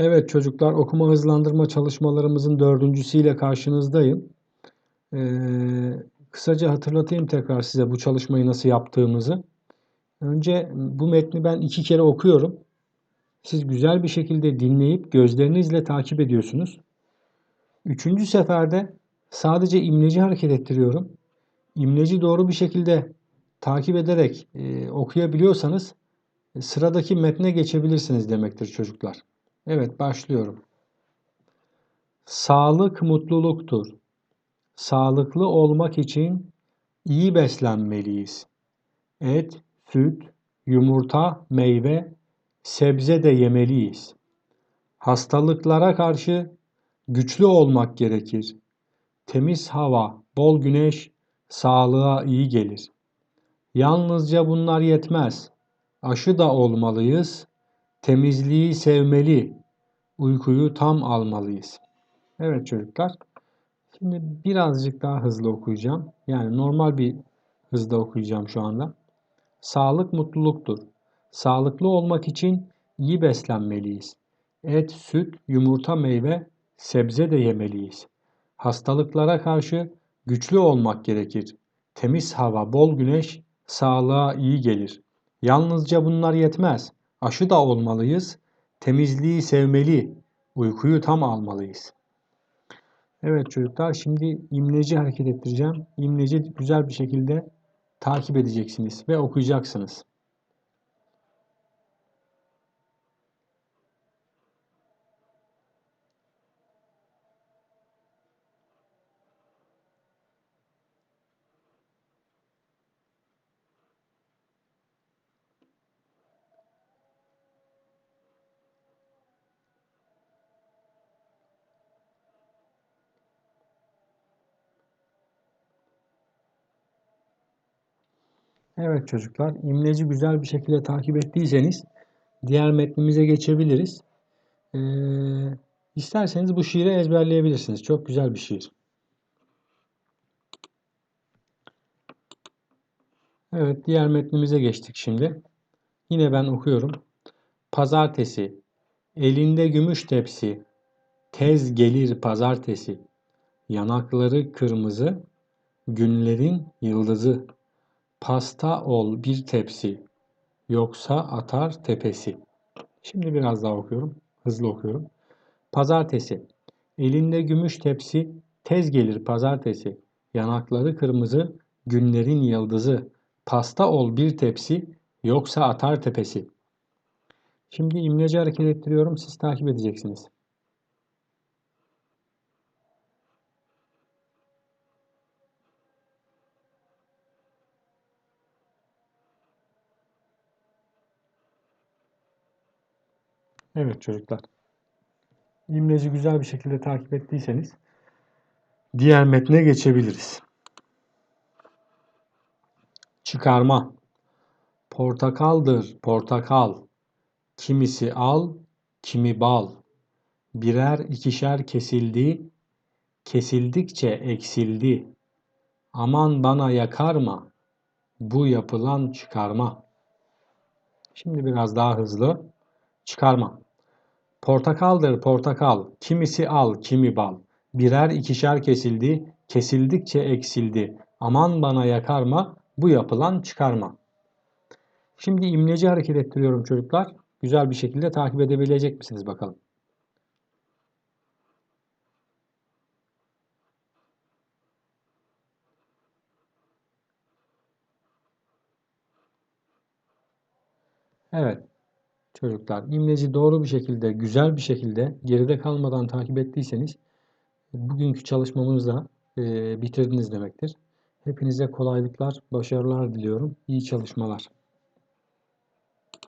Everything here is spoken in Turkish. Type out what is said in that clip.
Evet çocuklar okuma hızlandırma çalışmalarımızın dördüncüsüyle karşınızdayım. Ee, kısaca hatırlatayım tekrar size bu çalışmayı nasıl yaptığımızı. Önce bu metni ben iki kere okuyorum. Siz güzel bir şekilde dinleyip gözlerinizle takip ediyorsunuz. Üçüncü seferde sadece imleci hareket ettiriyorum. İmleci doğru bir şekilde takip ederek e, okuyabiliyorsanız sıradaki metne geçebilirsiniz demektir çocuklar. Evet başlıyorum. Sağlık mutluluktur. Sağlıklı olmak için iyi beslenmeliyiz. Et, süt, yumurta, meyve, sebze de yemeliyiz. Hastalıklara karşı güçlü olmak gerekir. Temiz hava, bol güneş sağlığa iyi gelir. Yalnızca bunlar yetmez. Aşı da olmalıyız. Temizliği sevmeli, uykuyu tam almalıyız. Evet çocuklar. Şimdi birazcık daha hızlı okuyacağım. Yani normal bir hızda okuyacağım şu anda. Sağlık mutluluktur. Sağlıklı olmak için iyi beslenmeliyiz. Et, süt, yumurta, meyve, sebze de yemeliyiz. Hastalıklara karşı güçlü olmak gerekir. Temiz hava, bol güneş sağlığa iyi gelir. Yalnızca bunlar yetmez. Aşı da olmalıyız. Temizliği sevmeli. Uykuyu tam almalıyız. Evet çocuklar şimdi imleci hareket ettireceğim. İmleci güzel bir şekilde takip edeceksiniz ve okuyacaksınız. Evet çocuklar, imleci güzel bir şekilde takip ettiyseniz diğer metnimize geçebiliriz. Ee, isterseniz bu şiiri ezberleyebilirsiniz. Çok güzel bir şiir. Evet, diğer metnimize geçtik şimdi. Yine ben okuyorum. Pazartesi, elinde gümüş tepsi, tez gelir pazartesi, yanakları kırmızı, günlerin yıldızı. Pasta ol bir tepsi, yoksa atar tepesi. Şimdi biraz daha okuyorum. Hızlı okuyorum. Pazartesi. Elinde gümüş tepsi, tez gelir pazartesi. Yanakları kırmızı, günlerin yıldızı. Pasta ol bir tepsi, yoksa atar tepesi. Şimdi imleci hareket ettiriyorum. Siz takip edeceksiniz. Evet çocuklar. İmleci güzel bir şekilde takip ettiyseniz diğer metne geçebiliriz. Çıkarma. Portakaldır portakal. Kimisi al, kimi bal. Birer ikişer kesildi, kesildikçe eksildi. Aman bana yakarma, bu yapılan çıkarma. Şimdi biraz daha hızlı. Çıkarma. Portakaldır portakal, kimisi al, kimi bal. Birer ikişer kesildi, kesildikçe eksildi. Aman bana yakarma, bu yapılan çıkarma. Şimdi imleci hareket ettiriyorum çocuklar. Güzel bir şekilde takip edebilecek misiniz bakalım. Evet. Çocuklar imleci doğru bir şekilde, güzel bir şekilde geride kalmadan takip ettiyseniz bugünkü çalışmamızı e, bitirdiniz demektir. Hepinize kolaylıklar, başarılar diliyorum. İyi çalışmalar.